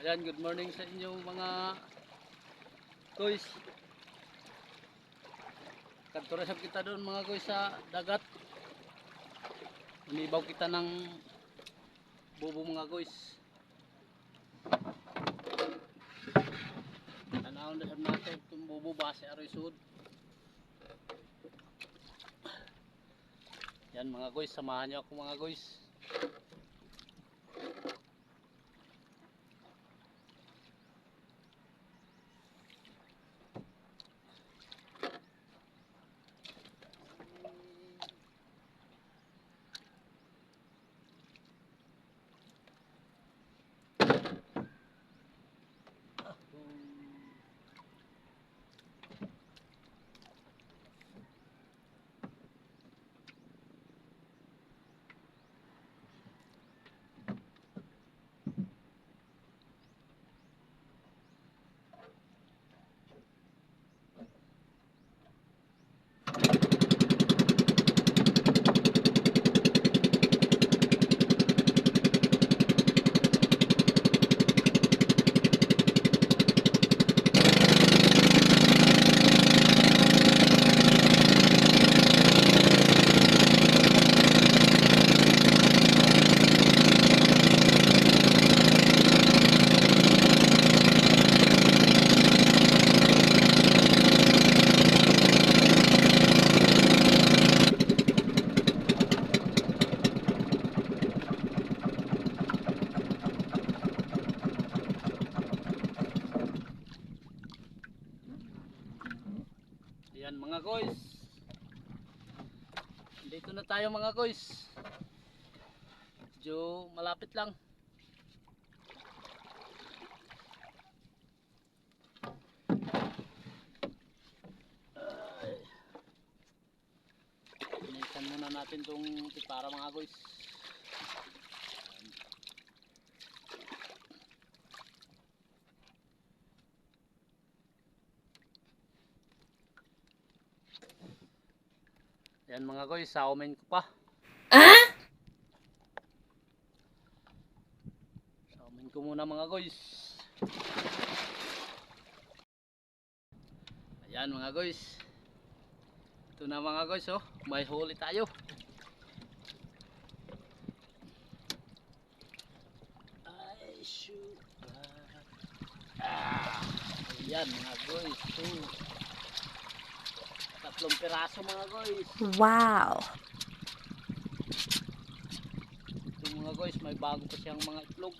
Ayan, good morning sa inyo mga guys. Kantorasap kita doon mga guys sa dagat. Umibaw kita ng bubo mga guys. Tanawon na sab natin itong bubo base arisud. Yan mga guys, samahan niyo ako mga guys. Ayan mga guys. Dito na tayo mga guys. Medyo malapit lang. Ay. Inisan muna natin tong tipara mga guys. Yan mga guys, saumin ko pa. Ah? Saumin ko muna mga guys. Ayan mga guys. Ito na mga guys oh, may huli tayo. Ay, shoot. Ah, ayan mga guys. Oh. Tatlong piraso mga guys. Wow. Ito mga guys, may bago pa siyang mga itlog.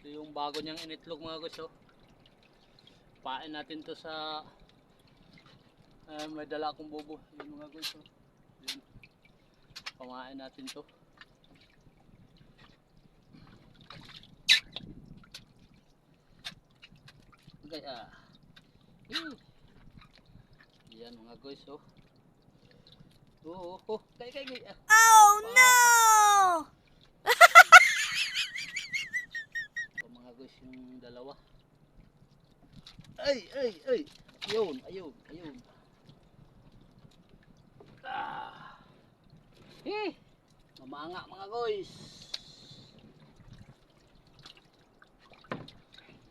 Ito yung bago niyang initlog mga guys oh. Pain natin to sa ah, may dala akong bobo. Yun mga guys oh. Yun. Pamain natin to. Ah. Yun. Yan mga guys oh. Oh, oh. Kay, kay, kay. Ah. Oh no! Ito mga guys yung dalawa. Ay, ay, ay. Ayun, ayun, ayun. Ah. Eh, mamanga mga guys.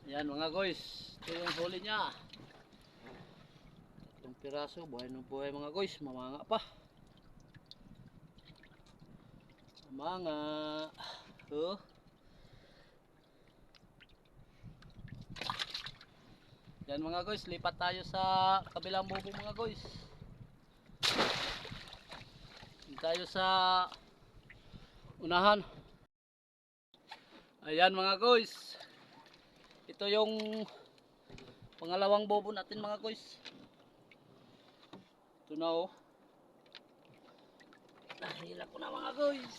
Yan mga guys. Ito yung huli niya. Tatlong piraso, buhay na buhay mga guys. Mamanga pa. Mamanga. Oh. Yan mga guys, lipat tayo sa kabilang bubo mga guys. Tayo sa unahan. Ayan mga guys. Ito yung pangalawang bobo natin mga guys. Ito na oh. Nahila ko na mga guys.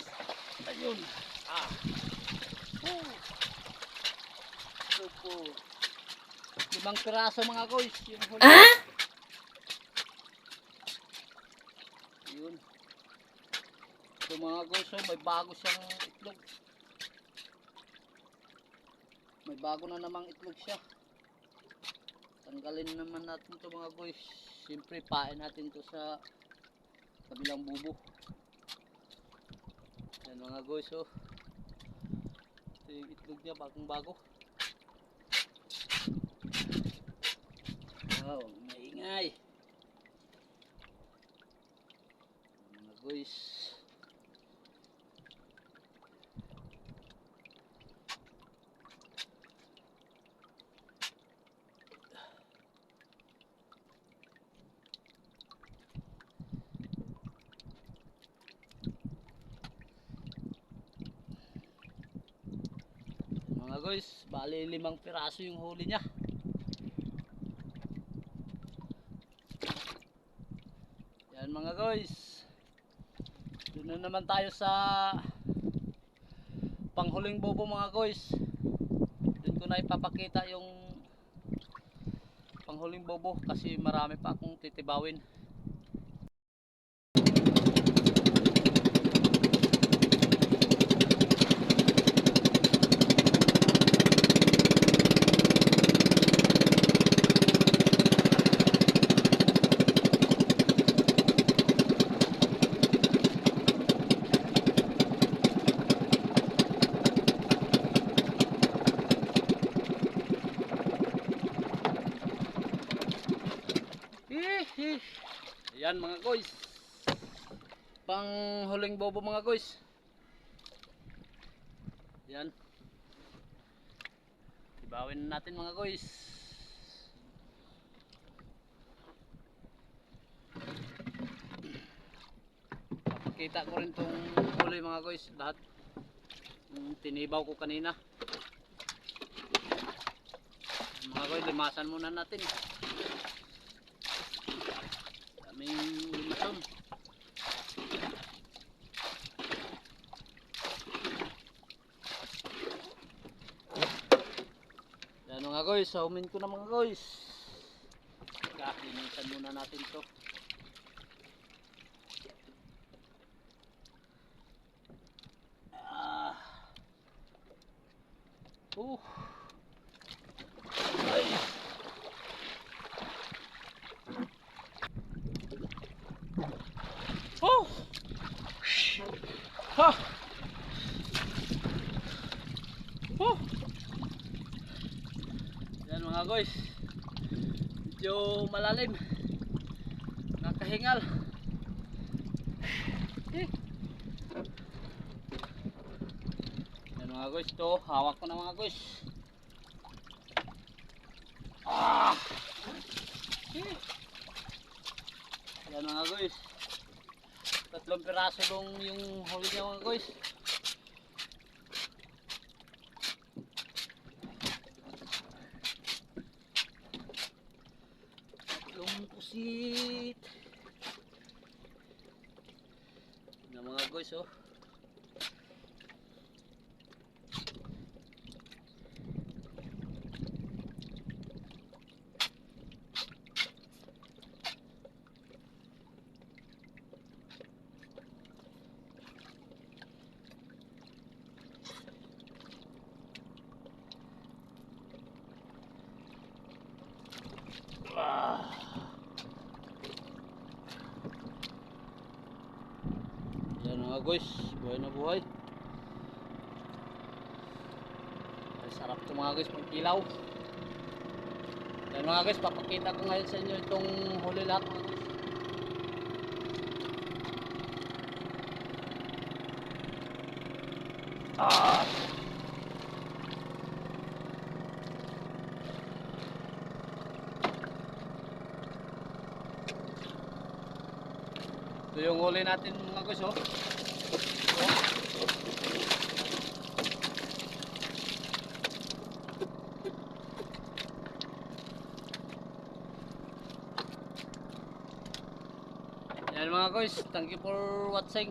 Ayun. Ah. Woo. Ito po. Limang piraso mga guys. Yung huli. Ah? Yun. Ito mga guys, oh, may bago siyang itlog. May bago na namang itlog siya. Tanggalin naman natin to mga guys. Siyempre, pain natin to sa kabilang bubo. Yan mga guys oh. Ito yung itlog niya bagong bago. Wow, maingay. Mga guys. Mga guys, bali limang piraso yung huli niya. Yan mga guys. Doon na naman tayo sa panghuling bobo mga guys. Doon ko na ipapakita yung panghuling bobo kasi marami pa akong titibawin. Ayan mga guys. Panghuling bobo mga guys. Yan. Ibawin na natin mga guys. Papakita ko rin tong huli mga guys. Lahat tinibaw ko kanina. Mga guys, limasan muna natin. Limason. Yan guys, saumin ko na mga guys. Teka, linisan muna natin to. Ah. Uh. Ay. Oh! Ha! Oh! Yan mga guys. Medyo malalim. Nakahingal. Eh. Yan mga guys. To, hawak ko na mga guys. Ah! Eh. Yan mga guys. Tatlong piraso lang yung huli niya mga guys. Tatlong pusit. Na mga guys oh. Guys, buhay na buhay. Ay, sarap to mga guys, pagkilaw. Yan mga guys, papakita ko ngayon sa inyo itong huli lahat mga guys. Ah! Ito yung huli natin mga guys oh. Yan mga guys, thank you for watching.